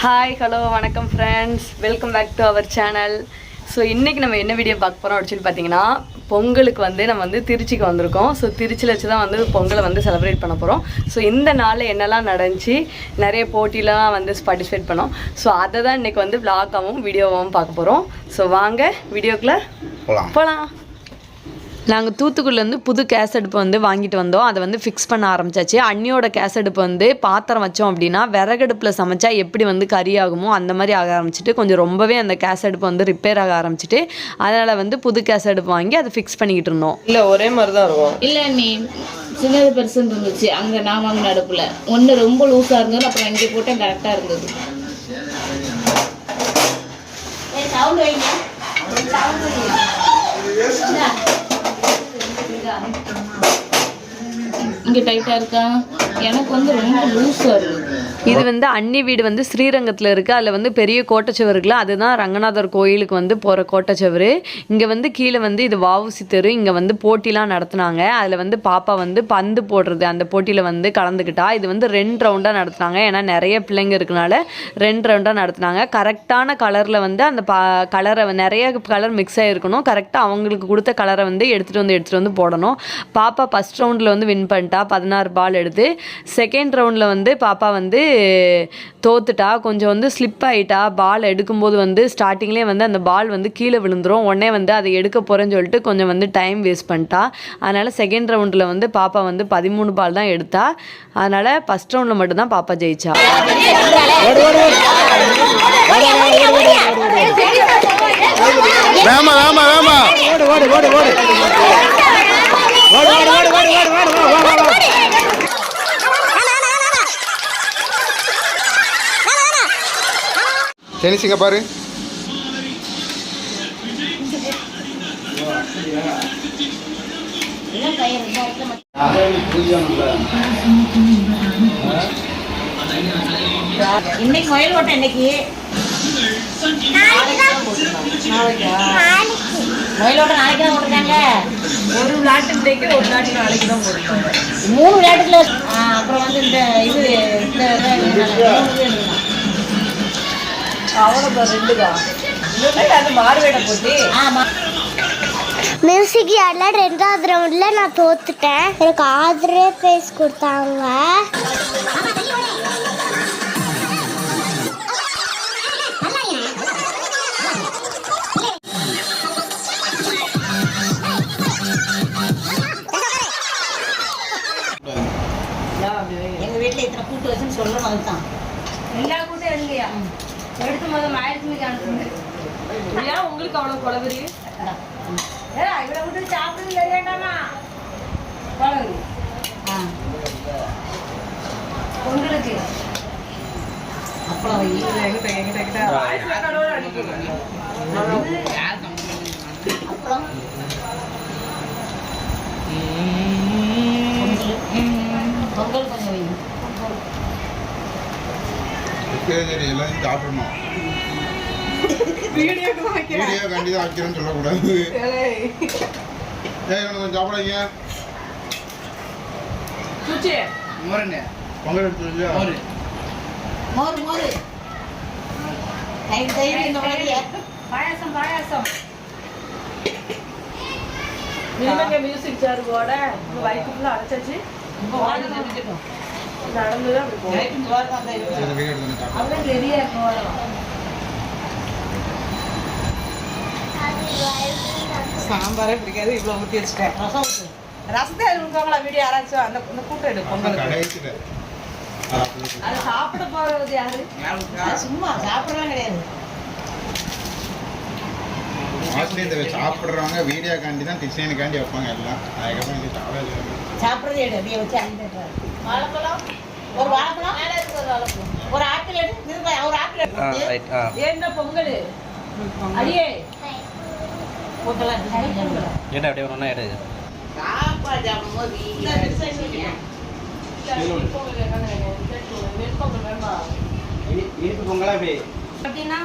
Hi hello வணக்கம் friends welcome back to our channel so இன்றைக்கி நம்ம என்ன வீடியோ பார்க்க போகிறோம் அப்படின்னு சொல்லி பார்த்தீங்கன்னா பொங்கலுக்கு வந்து நம்ம வந்து திருச்சிக்கு வந்திருக்கோம். ஸோ திருச்சியில் வச்சு தான் வந்து பொங்கலை வந்து செலிப்ரேட் பண்ண போகிறோம் ஸோ இந்த நாளில் என்னெல்லாம் நடந்துச்சு நிறைய போட்டிலாம் வந்து பார்ட்டிசிபேட் பண்ணோம். ஸோ அதை தான் இன்றைக்கி வந்து vlog-ஆவும் வீடியோவாகவும் பார்க்க போகிறோம் ஸோ வாங்க வீடியோக்குள்ளே போகலாம் நாங்கள் தூத்துக்குடிலேருந்து புது கேஸ் அடுப்பு வந்து வாங்கிட்டு வந்தோம். அதை வந்து ஃபிக்ஸ் பண்ண ஆரம்பிச்சாச்சு. அண்ணியோட கேஸ் அடுப்பு வந்து பாத்திரம் வச்சோம் அப்படின்னா விறகடுப்பில் சமைச்சா எப்படி வந்து கறி ஆகுமோ அந்த மாதிரி ஆக ஆரம்பிச்சிட்டு கொஞ்சம் ரொம்பவே அந்த கேஸ் அடுப்பு வந்து ரிப்பேர் ஆக ஆரம்பிச்சிட்டு அதனால் வந்து புது கேஸ் அடுப்பு வாங்கி அதை ஃபிக்ஸ் பண்ணிக்கிட்டு இருந்தோம். இல்ல ஒரே மாதிரி தான் இருக்கும். இல்ல நீ சின்னது பெருசுன்னு இருந்துச்சு. அங்க நான் வாங்கின அடுப்புல. ஒண்ணு ரொம்ப லூஸா இருந்தது அப்புறம் இங்கே போட்டேன் கரெக்டா இருந்தது. இங்க டைட்டா இருக்கா? எனக்கு வந்து ரொம்ப லூஸாக இருக்குது இது வந்து அன்னி வீடு வந்து ஸ்ரீரங்கத்தில் இருக்குது அதில் வந்து பெரிய கோட்டச்சுவர் இருக்குல்ல அதுதான் ரங்கநாதர் கோயிலுக்கு வந்து போகிற கோட்டச்சுவர். இங்கே வந்து கீழே வந்து இது வாவுசி தெரு இங்கே வந்து போட்டிலாம் நடத்துனாங்க. அதில் வந்து பாப்பா வந்து பந்து போடுறது அந்த போட்டியில் வந்து கலந்துக்கிட்டா இது வந்து ரெண்டு ரவுண்டாக நடத்துனாங்க. ஏன்னா நிறைய பிள்ளைங்க இருக்கனால ரெண்டு ரவுண்டாக நடத்துனாங்க. கரெக்டான கலரில் வந்து அந்த பா கலரை நிறைய கலர் மிக்ஸ் ஆகிருக்கணும் கரெக்டாக அவங்களுக்கு கொடுத்த கலரை வந்து எடுத்துகிட்டு வந்து எடுத்துகிட்டு வந்து போடணும். பாப்பா ஃபஸ்ட் ரவுண்டில் வந்து வின் பண்ணிட்டா. பதினாறு பால் எடுத்து செகண்ட் ரவுண்டில் வந்து பாப்பா வந்து தோத்துட்டா கொஞ்சம் வந்து ஸ்லிப் ஆகிட்டா பால் எடுக்கும்போது வந்து ஸ்டார்டிங்லேயே வந்து அந்த பால் வந்து கீழே விழுந்துரும் உடனே வந்து அதை எடுக்க போகிறேன்னு சொல்லிட்டு கொஞ்சம் வந்து டைம் வேஸ்ட் பண்ணிட்டா அதனால் செகண்ட் ரவுண்டில் வந்து பாப்பா வந்து பதிமூணு பால் தான் எடுத்தா அதனால் ஃபஸ்ட் ரவுண்டில் மட்டும்தான் பாப்பா ஜெயிச்சா வேமா வேமா வேமா டெனிஸுங்க பாரு இன்னைக்கு மயில் ஓட்டம் இன்னைக்கு மயிலோட்டம் நாளைக்கு தான் போட்டுருக்காங்க. ஒரு விளையாட்டு இன்றைக்கு ஒரு விளையாட்டு நாளைக்கு தான் போடுறாங்க மூணு விளையாட்டுல அப்புறம் வந்து இந்த இது இந்த மியூசிக் யார்ல ரெண்டாவது ரவுண்ட்ல நான் தோத்துட்டேன். எனக்கு ஆதரே பிரைஸ் கொடுத்தாங்க. எங்க வீட்டுல இத்தனை கூட்டு வச்சுன்னு சொல்லணும் அதுதான். எல்லா கூட்டம் எழுதியா எடுத்து முதல் ஆயிரத்தி அனுப்புங்க ஏன் உங்களுக்கு அவ்வளோ குழவரி இவ்வளோ விட்டு சாப்பிடுறது வேண்டாமா குழவரி ஆ. உங்களுக்கு அப்புறம். அப்புறம் பொங்கல் கொஞ்சம். சரி சரி எல்லாத்தையும் சாப்பிடணும் வீடியோ கண்டி தான் வைக்கிறேன்னு சொல்லக்கூடாது. ஏய் கொஞ்சம் சாப்பிடாதீங்க. பொங்கல் எடுத்து? மோர். மோர் பாயாசம் பாயாசம். இனிமேங்க மியூசிக் சேர் போட. வயிற்றுக்குள்ள அடைச்சாச்சு. போகும் ரெடியா இருக்கும் சாம்பாரே பிடிக்காது இவ்வளவு ஊத்தி வச்சுட்டேன் ரசம் ஊத்து. ரசத்தை இருக்கவங்களா வீடியோ யாராச்சும் அந்த இந்த கூட்டம் எடு பொங்கலுக்கு. அது சாப்பிட போறது யாரு சும்மா சாப்பிடலாம் கிடையாது மோஸ்ட்லி இதை சாப்பிட்றவங்க வீடியோ காண்டி தான் டிசைனுக்காண்டி வைப்பாங்க எல்லாம். அதுக்கப்புறம் இது சாப்பிட சாப்பிட்றதே எடு அப்படியே வச்சு வாழைப்பழம்? ஒரு வாழைப்பழம்? ஒரு ஆப்பிள் எடு ஒரு ஆப்பிள் எடு. என்ன பொங்கல். அடியே. என்ன அப்படியே ஒன்றா எடு. பொங்கலா அப்படி அப்படின்னா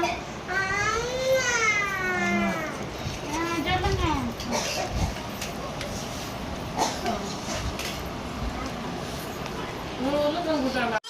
gustar la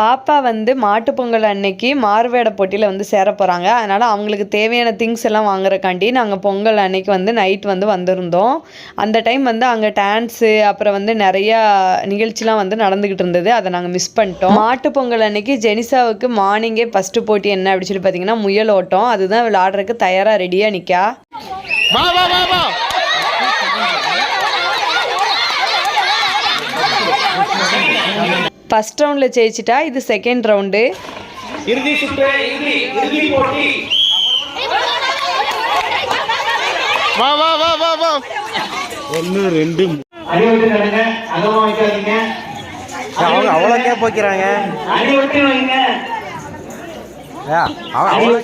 பாப்பா வந்து மாட்டு பொங்கல் அன்னைக்கு மாறுவேட போட்டியில் வந்து சேர போகிறாங்க அதனால் அவங்களுக்கு தேவையான திங்ஸ் எல்லாம் வாங்குறக்காண்டி நாங்கள் பொங்கல் அன்னைக்கு வந்து நைட் வந்து வந்திருந்தோம். அந்த டைம் வந்து அங்கே டான்ஸு அப்புறம் வந்து நிறையா நிகழ்ச்சிலாம் வந்து நடந்துக்கிட்டு இருந்தது. அதை நாங்கள் மிஸ் பண்ணிட்டோம். மாட்டுப் பொங்கல் அன்னைக்கு ஜெனிசாவுக்கு மார்னிங்கே ஃபஸ்ட்டு போட்டி என்ன அப்படின்னு சொல்லி பார்த்தீங்கன்னா முயல் ஓட்டம். அதுதான் விளாடுறதுக்கு தயாராக ரெடியாக நிற்கா வா வா வா வா ஃபஸ்ட் ரவுண்டில் ஜெயிச்சிட்டா இது செகண்ட் ரவுண்டு இறுதி சுற்று இறுதி இறுதி போட்டி. வா வா வா வா வா. ஒன்று ரெண்டு. அடிவட்டு நடுங்க. அகமா வைக்காதீங்க. அவங்க அவ்வளோ கேப் வைக்கிறாங்க அடிவட்டு வைங்க. அவன் அவ்வளோ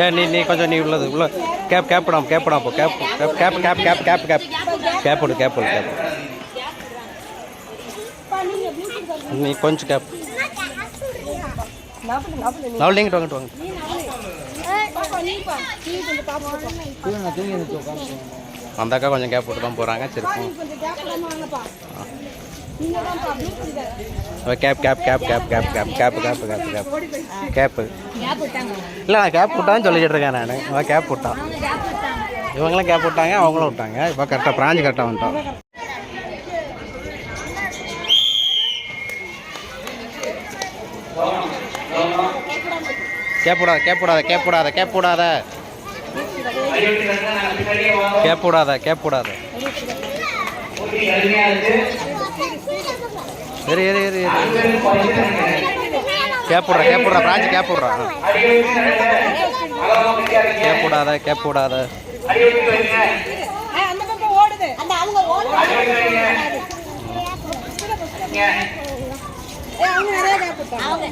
ஏ நீ நீ கொஞ்சம் நீ உள்ளது உள்ள. கேப் கேப் பண்ணாம கேப் பண்ணாம gap gap gap gap gap gap gap போடு கேப் போடு கேப் நீ கொஞ்சம் கேப் நான் லிங்க் வாங்கிட்டு வாங்க. அந்த அக்கா கொஞ்சம் கேப் போட்டு தான் போகிறாங்க சரி gap gap gap gap gap gap gap gap gap gap gap இல்லை நான் கேப் விட்டான்னு சொல்லிக்கிட்டு இருக்கேன் நான். அவன் கேப் விட்டான் இவங்களாம் கேப் விட்டாங்க அவங்களும் விட்டாங்க இப்போ கரெக்டாக பிராஞ்சு கரெக்டாக வந்துட்டான் கேப் விடாத கேப் விடாத கேப் விடாத கேப் விடாத கேப் விடாத கேப் விடாத இரு இரு இரு இரு. கேப் விட்றா கேப் விட்றா பிராஞ்சு கேப் விட்றா கேப் விடாத கேப் விடாத அவங்க